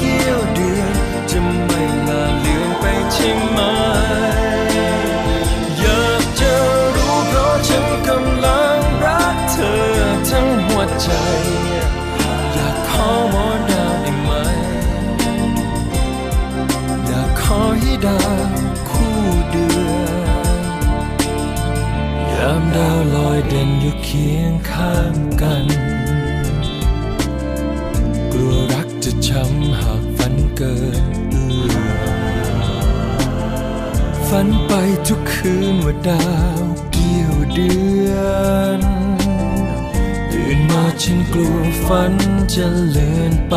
กี่เดือนจะไม่ลาลือไปใช่ไหม อยากจะรู้เพราะฉันกำลังรักเธอทั้งหัวใจ อยากขอหมอดาวได้ไหม อยากขอให้ดาวคู่เดือนยามดาวลอยเด่นอยู่เคียงข้างกัน ฝันไปทุกคืนว่าดาวเกี่ยวเดือนตื่นมาฉันกลัวฝันจะเลือนไป